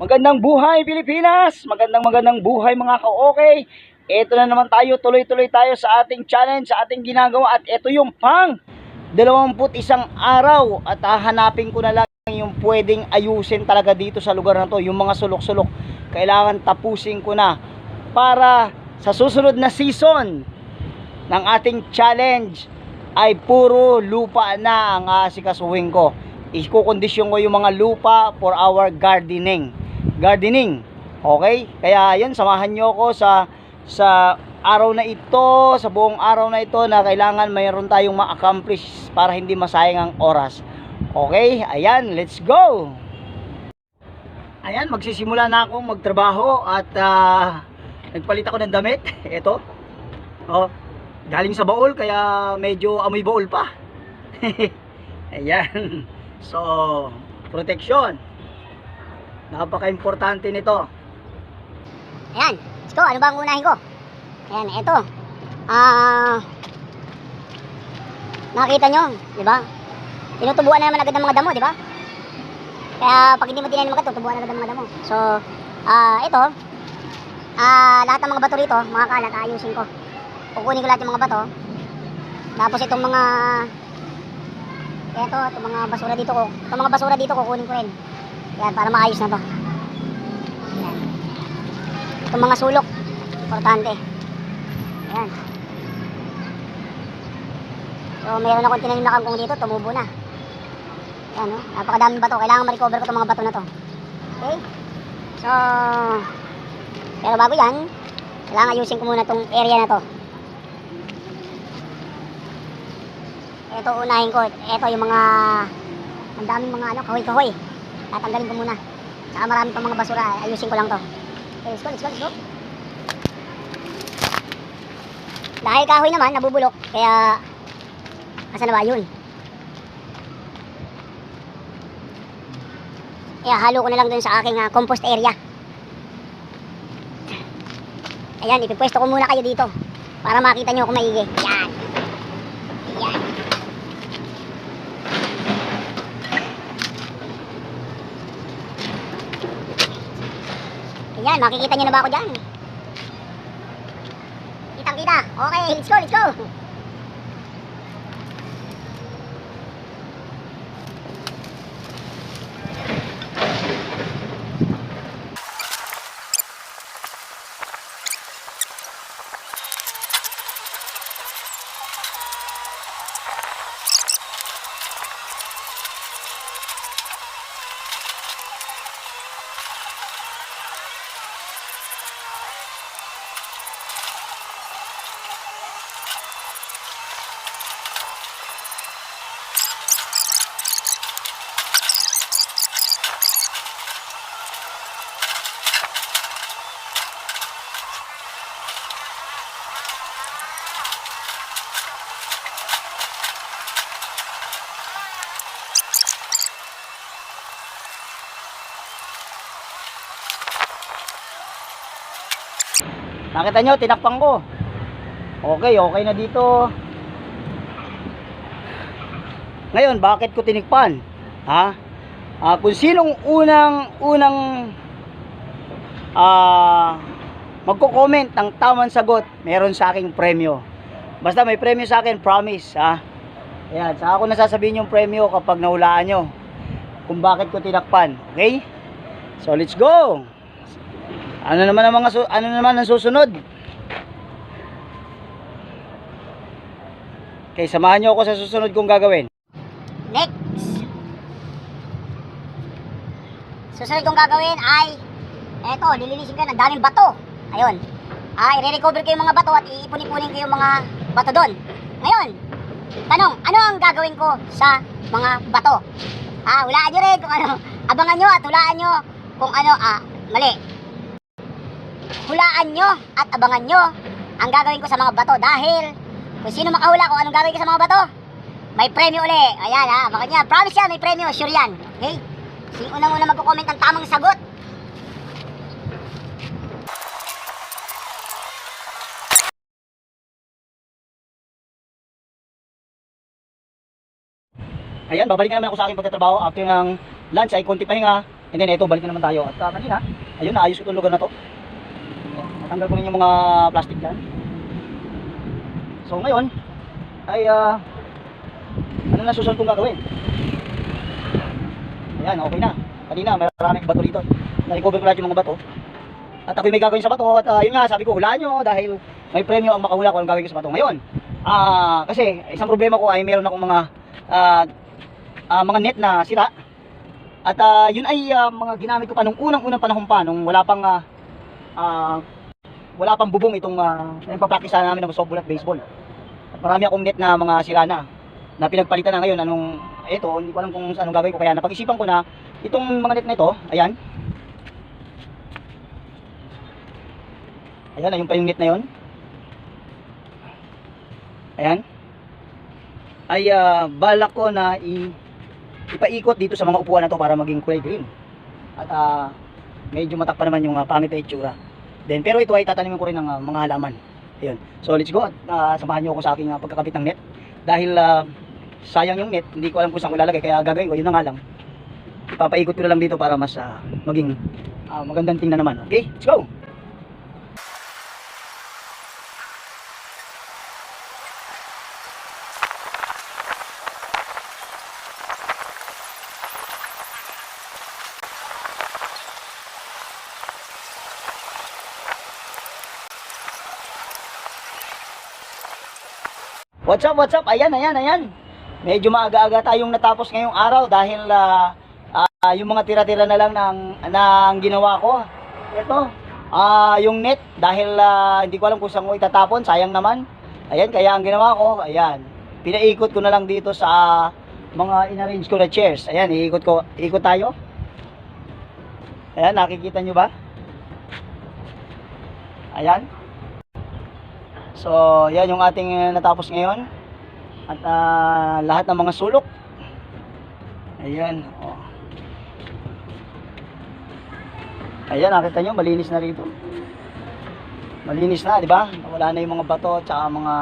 Magandang buhay Pilipinas! Magandang magandang buhay mga ka-okay! Ito na naman tayo, tuloy-tuloy tayo sa ating challenge, sa ating ginagawa at ito yung pang 21 araw at hahanapin ko na lang yung pwedeng ayusin talaga dito sa lugar na to, yung mga sulok-sulok. Kailangan tapusin ko na para sa susunod na season ng ating challenge ay puro lupa na ang aasikasuhin ko. Ikukondisyon ko yung mga lupa for our gardening. Gardening. Okay? Kaya yun, samahan nyo ako sa sa araw na ito, sa buong araw na ito na kailangan mayroon tayong ma-accomplish para hindi masayang ang oras. Okay? Ayan, let's go! Ayan, magsisimula na akong magtrabaho at ah, nagpalit ako ng damit. Ito. Oh, galing sa baul kaya medyo amoy baul pa. Ayan. So, protection. Napaka-importante nito. Ayan, go. Ano ba ang unahin ko? Ayan, eto. Ah, nakita nyo, di ba? Tinutubuan na naman agad ng mga damo, di ba? Kaya pag hindi mo tinanim agad, tutubuan agad ng mga damo. So, ah, ito, ah, lahat ng mga bato rito, mga kalat, ayusin ko. Kukunin ko lahat yung mga bato. Tapos itong mga, eto, itong mga basura dito ko, itong mga basura dito kukunin ko rin. Yan, para maayos na to. Yan. Itong mga sulok, importante. Ayan. So, meron akong tinanim na kangkong dito, tumubo na. Ayan, oh. Napakadaming bato. Kailangan ma-recover ko itong mga bato na to. Okay? So, pero bago yan, kailangan ayusin ko muna itong area na to. Ito unahin ko. Ito yung mga, ang daming mga ano, kahoy-kahoy. Tatanggalin ko muna. Saka marami pang mga basura. Ayusin ko lang to. Okay, let's go, let's go, let's go. Dahil kahoy naman, nabubulok, kaya asa na ba yun? Kaya halo ko na lang dun sa aking ah, compost area. Ayan, ipipwesto ko muna kayo dito para makita nyo kung maigi. Yan. Ayan, makikita nyo na ba ako dyan? Kitang kita. Okay, let's go, let's go. Nakita nyo, tinakpan ko. Okay, okay na dito. Ngayon, bakit ko tinikpan? Ha? Ah, kung sinong unang unang ah magko-comment ng tamang sagot, meron sa aking premyo. Basta may premyo sa akin, promise, ha? Ayan, sa ako nasasabihin yung premyo kapag nahulaan nyo kung bakit ko tinakpan. Okay? So, let's go! Ano naman ang mga ano naman ang susunod? Okay, samahan niyo ako sa susunod kong gagawin. Next. Susunod kong gagawin ay eto, lilinisin ko ng daming bato. Ayun. Ah, i-recover ko yung mga bato at iipon-ipunin ko yung mga bato doon. Ngayon, tanong, ano ang gagawin ko sa mga bato? Ah, hulaan nyo rin kung ano. Abangan nyo at hulaan nyo kung ano, ah, mali. Hulaan nyo at abangan nyo ang gagawin ko sa mga bato dahil kung sino makahula kung anong gagawin ko sa mga bato, may premyo uli. Ayan ha, baka niya. Promise yan, may premyo. Sure yan. Okay? Sino unang-una magko-comment ng tamang sagot? Ayan, babalik na naman ako sa aking pagtatrabaho after ng lunch ay konti pahinga. And then ito, balik na naman tayo. At ah, kanina, ayun, naayos ko itong lugar na to. Natanggal ko rin yung mga plastic dyan. So ngayon, ay ah, ano na susunod kong gagawin? Ayan, okay na. Kanina, maraming bato dito. Na-recover ko lahat yung mga bato. At ako may gagawin sa bato. At ah, yun nga, sabi ko, hulaan nyo dahil may premyo ang makahula kung anong gagawin ko sa bato. Ngayon, ah, kasi isang problema ko ay meron akong mga ah, ah, mga net na sira. At ah, yun ay ah, mga ginamit ko pa nung unang-unang panahon pa, nung wala pang ah, ah, wala pang bubong itong uh, nagpa-practice na namin ng softball at baseball. At marami akong net na mga sira na na pinagpalitan na ngayon anong ito, hindi ko alam kung anong gagawin ko kaya napag-isipan ko na itong mga net na ito, ayan. Ayan, ayun pa yung net na yon. Ayan. Ay ah, balak ko na i ipaikot dito sa mga upuan na to para maging kulay green. At ah, medyo matak pa naman yung uh, pangit na itsura. Then, pero ito ay tatanimin ko rin ng ah, mga halaman. Ayun. So, let's go. At ah, samahan niyo ako sa aking ah, pagkakabit ng net. Dahil ah, sayang yung net, hindi ko alam kung saan ko lalagay. Kaya gagawin ko, yun na nga lang. Ipapaikot ko na lang dito para mas ah, maging ah, magandang tingnan naman. Okay, let's go! What's up, what's up? Ayan, ayan, ayan. Medyo maaga-aga tayong natapos ngayong araw dahil ah, ah, yung mga tira-tira na lang ng, ng ginawa ko. Ito, ah, yung net dahil ah, hindi ko alam kung saan ko itatapon, sayang naman. Ayan, kaya ang ginawa ko, ayan, pinaikot ko na lang dito sa mga inarrange ko na chairs. Ayan, iikot ko, ikot tayo. Ayan, nakikita nyo ba? Ayan. So, yan yung ating uh, natapos ngayon. At ah, lahat ng mga sulok. Ayan. Oh. Ayan, nakita nyo, malinis na rito. Malinis na, di ba? Wala na yung mga bato, tsaka mga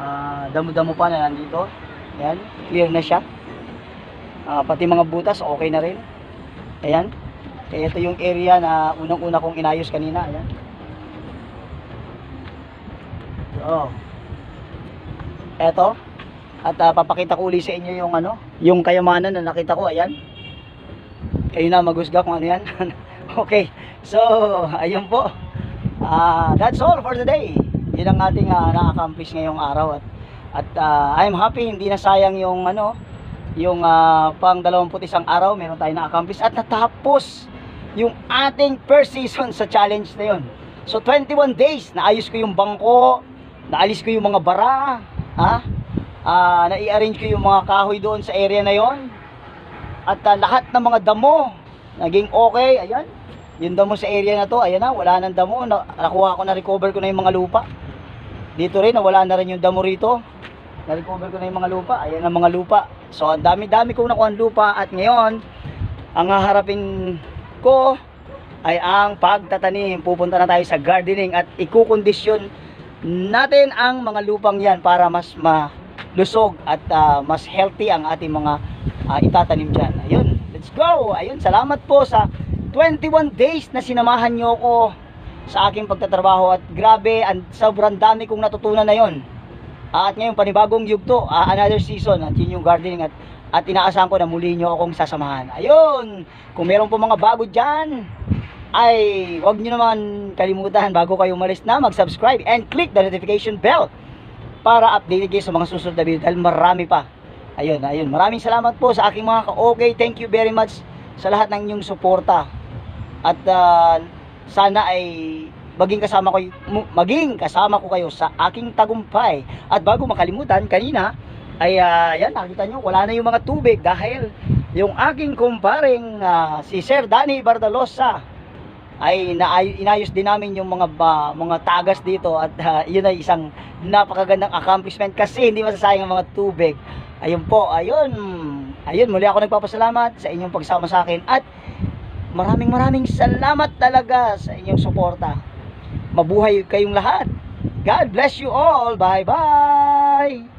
ah, damo-damo pa na nandito. Ayan, clear na siya. Ah, pati mga butas, okay na rin. Ayan. Kaya ito yung area na unang-una kong inayos kanina. Ayan. Oo. Eto. At ah, papakita ko uli sa inyo yung ano, yung kayamanan na nakita ko, ayan. Kayo na maghusga kung ano yan. okay. So, ayun po. Ah, that's all for today. Yun ang ating ah, na-accomplish ngayong araw at at ah, I'm happy hindi na sayang yung ano, yung ah, pang 21 araw, meron tayong na-accomplish at natapos yung ating first season sa challenge na yun. So 21 days, naayos ko yung bangko, naalis ko yung mga bara, ha? Ah, nai-arrange ko yung mga kahoy doon sa area na yon. At ah, lahat ng mga damo naging okay, ayan. Yung damo sa area na to, ayan na, wala nang damo. Na, nakuha ko na recover ko na yung mga lupa. Dito rin, nawala na rin yung damo rito. Na-recover ko na yung mga lupa, ayan ang mga lupa. So, ang dami-dami kong nakuha lupa at ngayon, ang haharapin ko ay ang pagtatanim. Pupunta na tayo sa gardening at ikukondisyon natin ang mga lupang yan para mas malusog at ah, mas healthy ang ating mga ah, itatanim dyan. Ayun, let's go! Ayun, salamat po sa 21 days na sinamahan nyo ko sa aking pagtatrabaho at grabe, ang sobrang dami kong natutunan na yon. At ngayon, panibagong yugto, ah, another season at yun yung gardening at at inaasahan ko na muli nyo akong sasamahan. Ayun, kung meron po mga bago dyan, ay wag nyo naman kalimutan bago kayo umalis na mag-subscribe and click the notification bell para updated kayo sa mga susunod na video dahil marami pa. Ayun, ayun. Maraming salamat po sa aking mga ka-okay. Thank you very much sa lahat ng inyong suporta. At ah, sana ay maging kasama ko maging kasama ko kayo sa aking tagumpay. At bago makalimutan, kanina ay yan nakita nyo wala na yung mga tubig dahil yung aking kumparing ah, si Sir Danny Bardalosa ay naay, inayos din namin yung mga ba, mga tagas dito at ah, yun ay isang napakagandang accomplishment kasi hindi masasayang ang mga tubig. Ayun po, ayun. Ayun, muli ako nagpapasalamat sa inyong pagsama sa akin at maraming maraming salamat talaga sa inyong suporta. Mabuhay kayong lahat. God bless you all. Bye-bye.